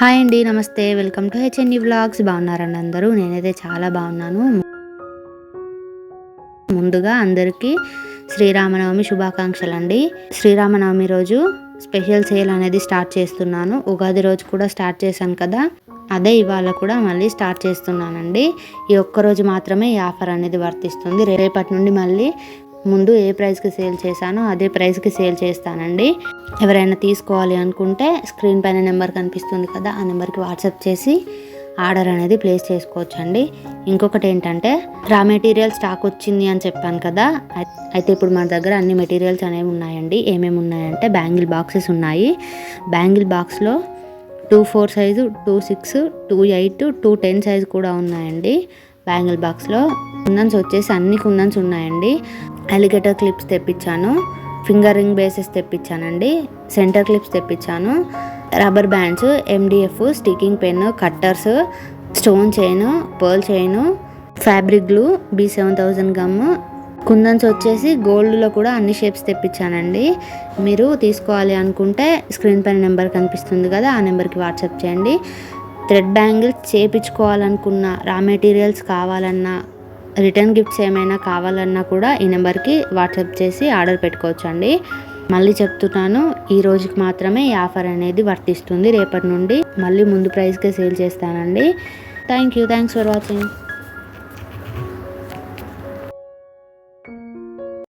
Hi అండి నమస్తే. Welcome to H N E vlogs. బాగున్నారండి అందరూ? నేనైతే చాలా బాగున్నాను. ముందుగా అందరికీ శ్రీరామనవమి శుభాకాంక్షలు అండి శ్రీరామనవమి రోజు స్పెషల్ సేల్ అనేది స్టార్ట్ చేస్తున్నాను. ఉగాది రోజు కూడా స్టార్ట్ చేశాను కదా? అదే ఇవాళ కూడా మళ్ళీ స్టార్ట్ చేస్తున్నానండి. ఈ ఒక్క రోజు మాత్రమే ఈ ఆఫర్ అనేది వర్తిస్తుంది. రేపటి నుండి మళ్ళీ ముందు ఏ ప్రైస్కి సేల్ చేశానో అదే ప్రైస్కి సేల్ చేస్తానండి. ఎవరైనా తీసుకోవాలి అనుకుంటే స్క్రీన్ పైన నెంబర్ కనిపిస్తుంది కదా ఆ నెంబర్కి వాట్సాప్ చేసి ఆర్డర్ అనేది ప్లేస్ చేసుకోవచ్చండి. ఇంకొకటి ఏంటంటే రా మెటీరియల్ స్టాక్ వచ్చింది అని చెప్పాను కదా అయితే ఇప్పుడు మన దగ్గర అన్ని మెటీరియల్స్ అనేవి ఉన్నాయండి. ఏమేమి ఉన్నాయంటే బ్యాంగిల్ బాక్సెస్ ఉన్నాయి. బ్యాంగిల్ బాక్స్లో two four size two six two eight two ten size కూడా ఉన్నాయండి. బ్యాంగిల్ బాక్స్లో కుందన్స్ వచ్చేసి అన్ని కుందన్స్ ఉన్నాయండి. అలిగేటర్ క్లిప్స్ తెప్పించాను. ఫింగర్ రింగ్ బేసెస్ తెప్పించానండి. సెంటర్ క్లిప్స్ తెప్పించాను. Rubber bands MDF sticking pen cutters stone chain pearl chain fabric glue B seven thousand gum. Kundans వచ్చేసి గోల్డ్లో కూడా అన్ని షేప్స్ తెప్పించానండి. మీరు తీసుకోవాలి అనుకుంటే స్క్రీన్ పైన నెంబర్ కనిపిస్తుంది కదా ఆ నెంబర్కి వాట్సాప్ చేయండి. థ్రెడ్ బ్యాంగిల్స్ చేపించుకోవాలనుకున్న రా మెటీరియల్స్ కావాలన్నా రిటర్న్ గిఫ్ట్స్ ఏమైనా కావాలన్నా కూడా ఈ నెంబర్కి వాట్సాప్ చేసి ఆర్డర్ పెట్టుకోవచ్చు అండి మళ్ళీ చెప్తున్నాను ఈ రోజుకి మాత్రమే ఈ ఆఫర్ అనేది వర్తిస్తుంది. రేపటి నుండి మళ్ళీ ముందు ప్రైస్కే సేల్ చేస్తానండి. Thank you. Thanks for watching.